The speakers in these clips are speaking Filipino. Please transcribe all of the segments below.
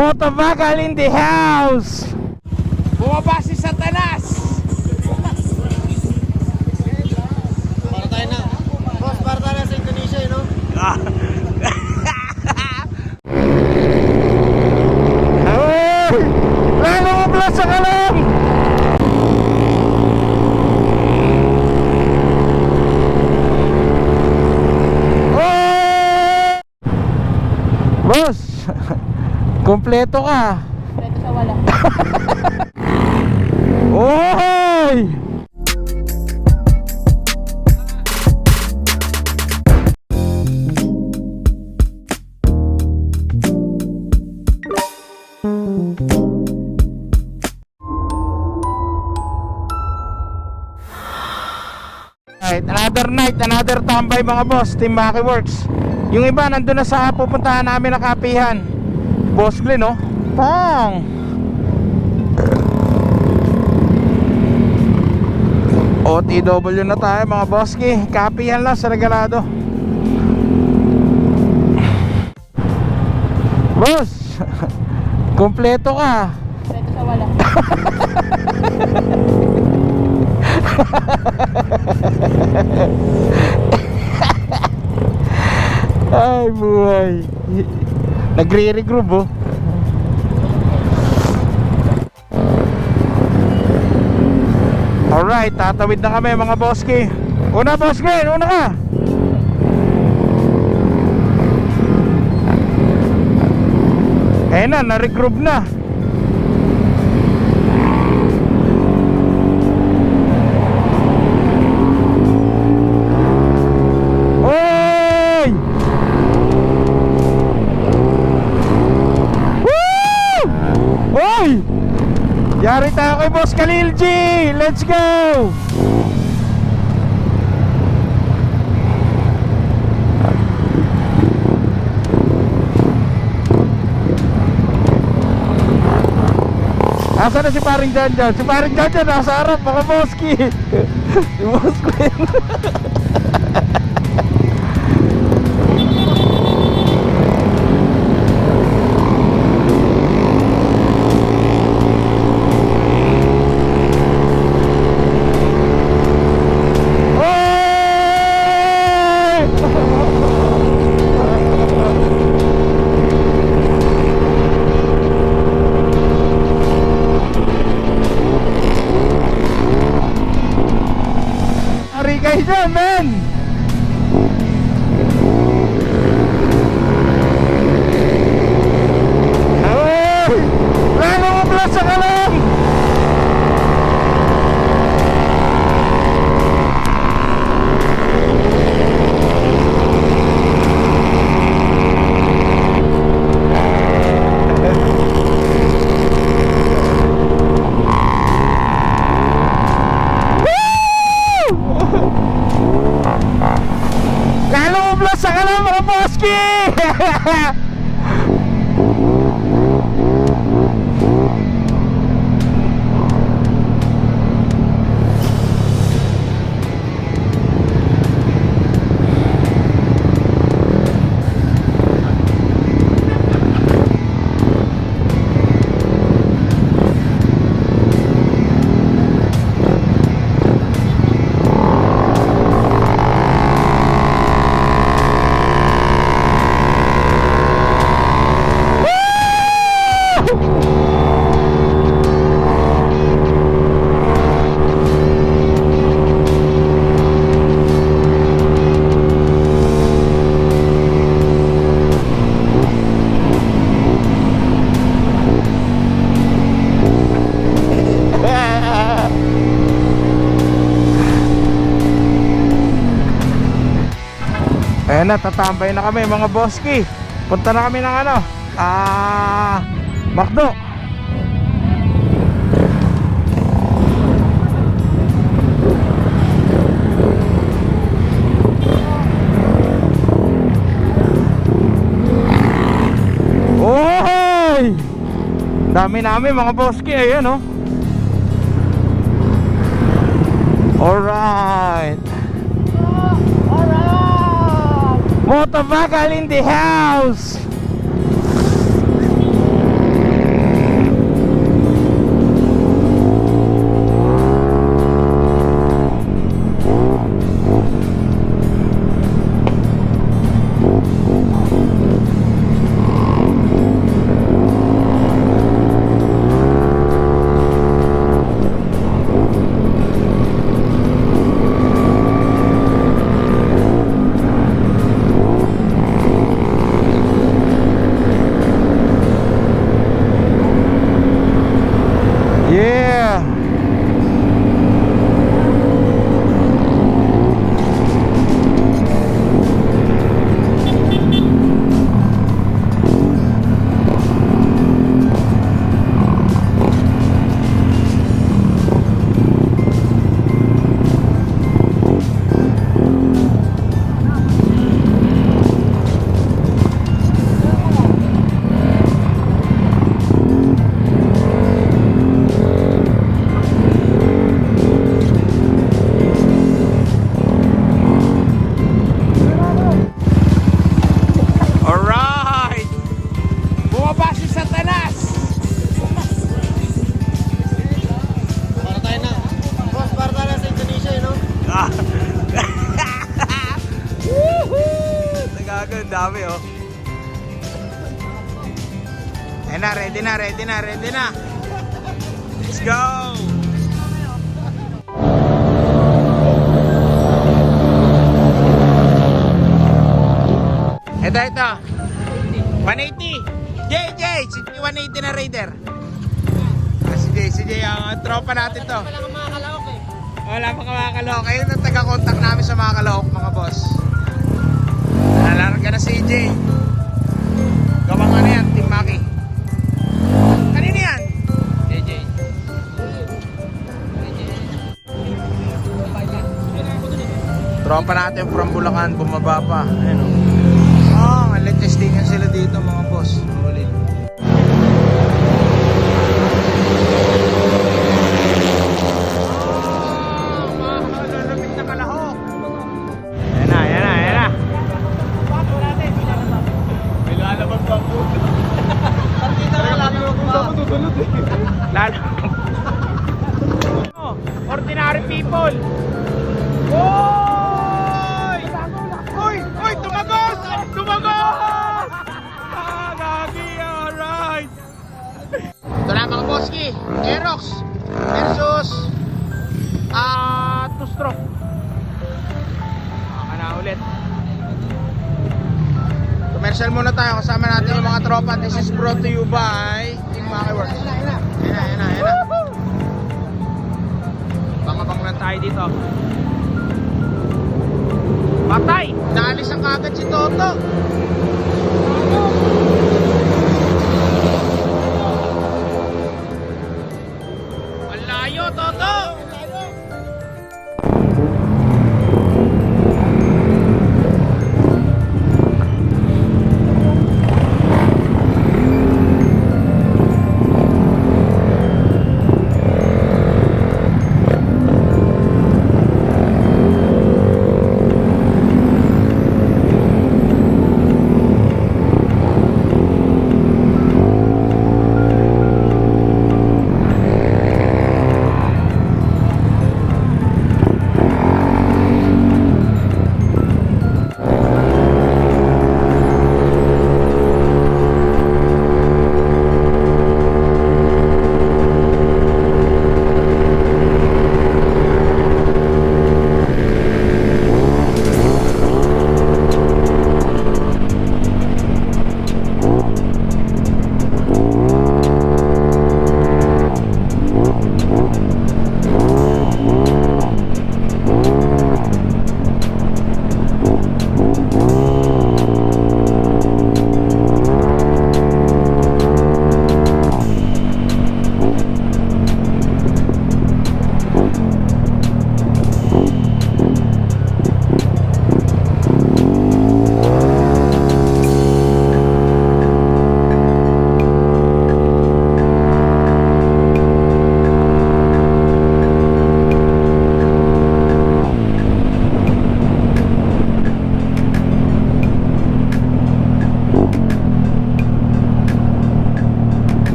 Motovagal in the house! Bumaba si Satanas! Para tayo na. Boss, para tayo na sa Indonesia, eh, no? Ay! Lalo mo pala sa kalam! Oh! Boss! Kompleto ka! Ito sa wala. Oy! Right, another night, another tambay mga boss, Team Maki Works. Yung iba nandun na sa pupuntahan namin na kapihan. Boss Glenn, oh. Pang! OTW na tayo mga boski Kapihan lang sa regalado Boss Kompleto ka Ito sa wala. Ay buhay Nagre-regroup oh. Alright, tatawid na kami mga boski Una boski, una ka! Eh na, na-regroup na Oy! Woo! Oy! Yari tayo kay Boss Khalil G! Let's go! Asa na si paring Jan Jan? Si paring Jan Jan nasa harap mga boski Si boss ko Ayan na, na kami mga boski. Punta na kami ng ano Ah, Macdo Oy! Dami namin mga boski. Ayan oh. Alright Motovagal in the house Yeah. Na, ready na, ready na. Let's go! Ito, ito. 180. Jay, Jay, si Jay 180 na Raider. Ah, si Jay, si Jay, ang tropa natin to. Wala kang mga kalaok eh. Wala pa ka mga kalahok. Ayun ang taga-contact namin sa mga kalahok, mga boss. Nalarga na si Jay. Tropa natin from Bulacan, bumaba pa. Ayun o. Oh, may testingan sila dito mga boss. Ulit. Malalapit stroke. Baka na ulit. Commercial muna tayo kasama natin yung mga tropa. This is brought to you by Team Maki Works. Ayan na, ayan na, ayan na. Bangabang lang tayo dito. Patay! Naalis ang kagad si Toto.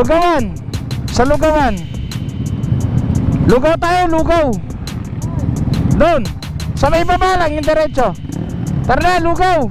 Lugawan! Sa lugawan! Lugaw tayo, lugaw! Doon! Sa may baba lang, yung diretso! Tara na, lugaw!